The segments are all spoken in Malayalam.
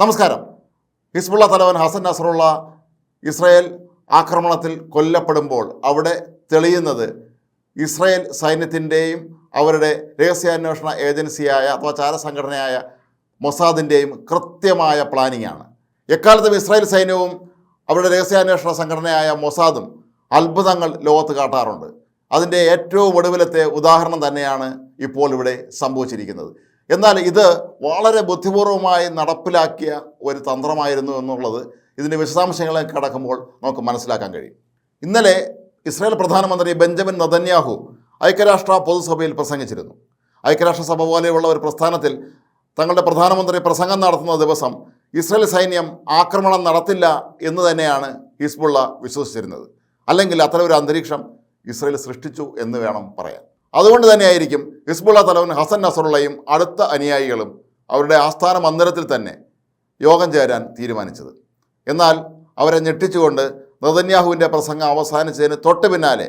നമസ്കാരം. ഹിസ്ബുള്ള തലവൻ ഹസൻ നസറുള്ള ഇസ്രായേൽ ആക്രമണത്തിൽ കൊല്ലപ്പെടുമ്പോൾ അവിടെ തെളിയുന്നത് ഇസ്രായേൽ സൈന്യത്തിന്റെയും അവരുടെ രഹസ്യാന്വേഷണ ഏജൻസിയായ അഥവാ ചാരസംഘടനയായ മൊസാദിന്റെയും കൃത്യമായ പ്ലാനിംഗ് ആണ്. എക്കാലത്തും ഇസ്രായേൽ സൈന്യവും അവരുടെ രഹസ്യാന്വേഷണ സംഘടനയായ മൊസാദും അത്ഭുതങ്ങൾ ലോകത്ത് കാട്ടാറുണ്ട്. അതിന്റെ ഏറ്റവും ഒടുവിലത്തെ ഉദാഹരണം തന്നെയാണ് ഇപ്പോൾ ഇവിടെ സംഭവിച്ചിരിക്കുന്നത്. എന്നാൽ ഇത് വളരെ ബുദ്ധിപൂർവമായി നടപ്പിലാക്കിയ ഒരു തന്ത്രമായിരുന്നു എന്നുള്ളത് ഇതിന്റെ വിശദാംശങ്ങളിലേക്ക് കടക്കുമ്പോൾ നമുക്ക് മനസ്സിലാക്കാൻ കഴിയും. ഇന്നലെ ഇസ്രായേൽ പ്രധാനമന്ത്രി ബെഞ്ചമിൻ നദന്യാഹു ഐക്യരാഷ്ട്ര പൊതുസഭയിൽ പ്രസംഗിച്ചിരുന്നു. ഐക്യരാഷ്ട്രസഭ പോലെയുള്ള ഒരു പ്രസ്ഥാനത്തിൽ തങ്ങളുടെ പ്രധാനമന്ത്രി പ്രസംഗം നടത്തുന്ന ദിവസം ഇസ്രായേൽ സൈന്യം ആക്രമണം നടത്തില്ല എന്ന് തന്നെയാണ് ഹിസ്ബുള്ള വിശ്വസിച്ചിരുന്നത്. അല്ലെങ്കിൽ അത്തരം ഒരു അന്തരീക്ഷം ഇസ്രയേൽ സൃഷ്ടിച്ചു എന്ന് വേണം പറയാൻ. അതുകൊണ്ട് തന്നെയായിരിക്കും ഹിസ്ബുള്ള തലവൻ ഹസൻ നസറുള്ളയും അടുത്ത അനുയായികളും അവരുടെ ആസ്ഥാന മന്ദിരത്തിൽ തന്നെ യോഗം ചേരാൻ തീരുമാനിച്ചത്. എന്നാൽ അവരെ ഞെട്ടിച്ചുകൊണ്ട് നദന്യാഹുവിന്റെ പ്രസംഗം അവസാനിച്ചതിന് തൊട്ട് പിന്നാലെ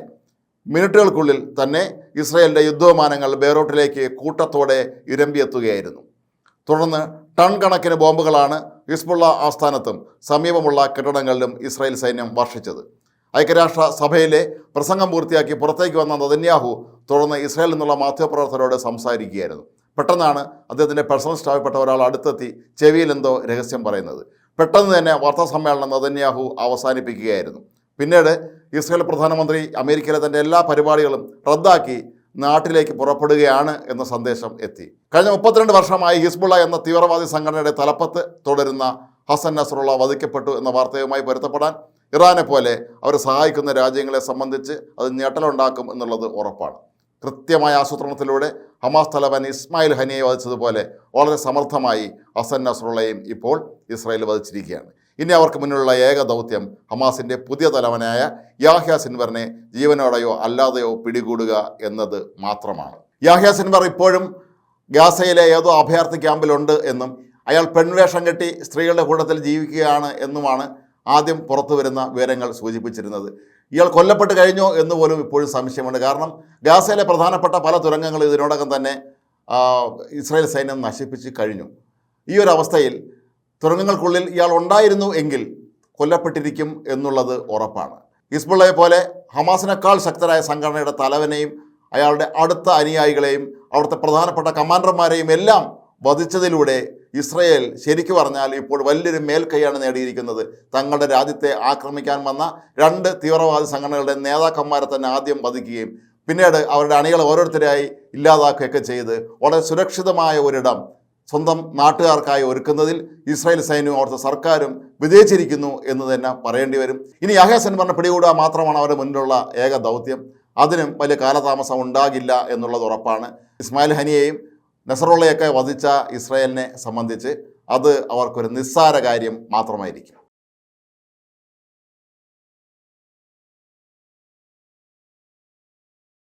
മിനിറ്റുകൾക്കുള്ളിൽ തന്നെ ഇസ്രയേലിന്റെ യുദ്ധവിമാനങ്ങൾ ബേറോട്ടിലേക്ക് കൂട്ടത്തോടെ ഇരമ്പിയെത്തുകയായിരുന്നു. തുടർന്ന് ടൺ കണക്കിന് ബോംബുകളാണ് ഹിസ്ബുള്ള ആസ്ഥാനത്തും സമീപമുള്ള കെട്ടിടങ്ങളിലും ഇസ്രായേൽ സൈന്യം വർഷിച്ചത്. ഐക്യരാഷ്ട്ര സഭയിലെ പ്രസംഗം പൂർത്തിയാക്കി പുറത്തേക്ക് വന്ന നദന്യാഹു തുടർന്ന് ഇസ്രായേൽ എന്നുള്ള മാധ്യമപ്രവർത്തകരോട് സംസാരിക്കുകയായിരുന്നു. പെട്ടെന്നാണ് അദ്ദേഹത്തിന്റെ പേഴ്സണൽ സ്റ്റാഫിൽപ്പെട്ട ഒരാൾ അടുത്തെത്തി ചെവിയിൽ എന്തോ രഹസ്യം പറയുന്നത്. പെട്ടെന്ന് തന്നെ വാർത്താ സമ്മേളനം നദന്യാഹു അവസാനിപ്പിക്കുകയായിരുന്നു. പിന്നീട് ഇസ്രായേൽ പ്രധാനമന്ത്രി അമേരിക്കയിലെ തന്റെ എല്ലാ പരിപാടികളും റദ്ദാക്കി നാട്ടിലേക്ക് പുറപ്പെടുകയാണ് എന്ന സന്ദേശം എത്തി. കഴിഞ്ഞ മുപ്പത്തിരണ്ട് വർഷമായി ഹിസ്ബുള്ള എന്ന തീവ്രവാദി സംഘടനയുടെ തലപ്പത്ത് തുടരുന്ന ഹസൻ നസറുള്ള വധിക്കപ്പെട്ടു എന്ന വാർത്തയുമായി പൊരുത്തപ്പെടാൻ ഇറാനെ പോലെ അവരെ സഹായിക്കുന്ന രാജ്യങ്ങളെ സംബന്ധിച്ച് അത് ഞെട്ടലുണ്ടാക്കും എന്നുള്ളത് ഉറപ്പാണ്. കൃത്യമായ ആസൂത്രണത്തിലൂടെ ഹമാസ് തലവൻ ഇസ്മായിൽ ഹനിയെ വധിച്ചതുപോലെ വളരെ സമർത്ഥമായി അസൻ നസറുള്ളയും ഇപ്പോൾ ഇസ്രായേൽ വധിച്ചിരിക്കുകയാണ്. ഇനി അവർക്ക് മുന്നിലുള്ള ഏക ദൗത്യം ഹമാസിന്റെ പുതിയ തലവനായ യാഹ്യ സിൻവറിനെ ജീവനോടെയോ അല്ലാതെയോ പിടികൂടുക എന്നത് മാത്രമാണ്. യാഹ്യ സിൻവർ ഇപ്പോഴും ഗാസയിലെ ഏതോ അഭയാർത്ഥി ക്യാമ്പിലുണ്ട് എന്നും അയാൾ പെൺവേഷം കെട്ടി സ്ത്രീകളുടെ കൂട്ടത്തിൽ ജീവിക്കുകയാണ് എന്നുമാണ് ആദ്യം പുറത്തു വരുന്ന വിവരങ്ങൾ സൂചിപ്പിച്ചിരുന്നത്. ഇയാൾ കൊല്ലപ്പെട്ട് കഴിഞ്ഞോ എന്ന് പോലും ഇപ്പോഴും സംശയമുണ്ട്. കാരണം ഗാസയിലെ പ്രധാനപ്പെട്ട പല തുരങ്കങ്ങളും ഇതിനോടകം തന്നെ ഇസ്രായേൽ സൈന്യം നശിപ്പിച്ച് കഴിഞ്ഞു. ഈ ഒരു അവസ്ഥയിൽ തുരങ്കങ്ങൾക്കുള്ളിൽ ഇയാൾ ഉണ്ടായിരുന്നു എങ്കിൽ കൊല്ലപ്പെട്ടിരിക്കും എന്നുള്ളത് ഉറപ്പാണ്. ഹിസ്ബുള്ളയെ പോലെ ഹമാസിനേക്കാൾ ശക്തരായ സംഘടനയുടെ തലവനെയും അയാളുടെ അടുത്ത അനുയായികളെയും അവിടുത്തെ പ്രധാനപ്പെട്ട കമാൻഡർമാരെയും എല്ലാം വധിച്ചതിലൂടെ ഇസ്രയേൽ ശരിക്കു പറഞ്ഞാൽ ഇപ്പോൾ വലിയൊരു മേൽക്കൈയാണ് നേടിയിരിക്കുന്നത്. തങ്ങളുടെ രാജ്യത്തെ ആക്രമിക്കാൻ വന്ന രണ്ട് തീവ്രവാദി സംഘടനകളുടെ നേതാക്കന്മാരെ തന്നെ ആദ്യം വധിക്കുകയും പിന്നീട് അവരുടെ അണികളെ ഓരോരുത്തരായി ഇല്ലാതാക്കുകയൊക്കെ ചെയ്ത് വളരെ സുരക്ഷിതമായ ഒരിടം സ്വന്തം നാട്ടുകാർക്കായി ഒരുക്കുന്നതിൽ ഇസ്രായേൽ സൈന്യവും അവിടുത്തെ സർക്കാരും വിജയിച്ചിരിക്കുന്നു എന്ന് തന്നെ പറയേണ്ടി വരും. ഇനി യാഹേസൻ പറഞ്ഞ പിടികൂടുക മാത്രമാണ് അവരുടെ മുന്നിലുള്ള ഏക ദൗത്യം. അതിനും വലിയ കാലതാമസം ഉണ്ടാകില്ല എന്നുള്ളത് ഉറപ്പാണ്. ഇസ്മായിൽ ഹനിയെയും നസറുള്ളയൊക്കെ വധിച്ച ഇസ്രായേലിനെ സംബന്ധിച്ച് അത് അവർക്കൊരു നിസ്സാര കാര്യം മാത്രമായിരിക്കും.